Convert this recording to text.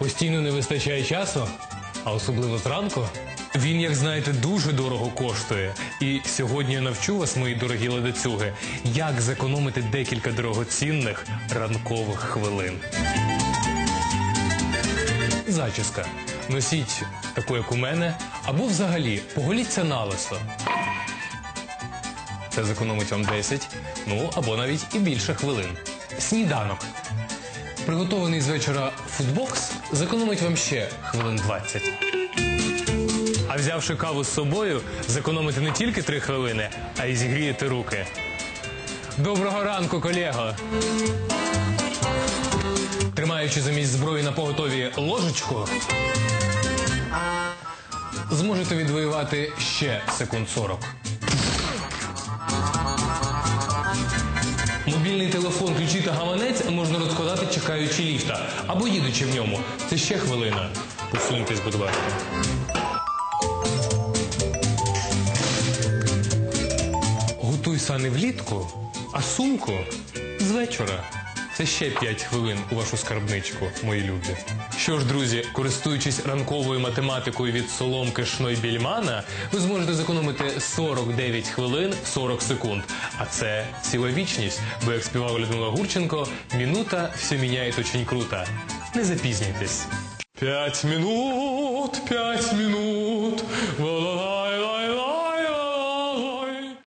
постійно не вистачає часу, а особливо зранку. Він, як знаєте, дуже дорого коштує. І сьогодні я навчу вас, мої дорогі ледацюги, як зекономити декілька дорогоцінних ранкових хвилин. Зачіска. Носіть таку, як у мене, або взагалі поголіться на лисо. Це зекономить вам 10, ну або навіть і більше хвилин. Сніданок. Приготований з вечора фудбокс зекономить вам ще хвилин 20. А взявши каву з собою, зекономите не тільки 3 хвилини, а й зігрієте руки. Доброго ранку, колего! Тримаючи замість зброї на поготові ложечку, зможете відвоювати ще секунд 40. Мобільний телефон, ключі та гаманець можна розкладати, чекаючи ліфта або їдучи в ньому. Це ще хвилина. Посуньтесь, будь ласка. Готуй сани влітку, а сумку з вечора. Це ще 5 хвилин у вашу скарбничку, мої любі. Що ж, друзі, користуючись ранковою математикою від соломки Шнойбільмана, ви зможете зекономити 49 хвилин 40 секунд. А це ціла вічність, бо як співала Людмила Гурченко, минута все міняє очень круто. Не запізнюйтесь. Пять минут, пять минут,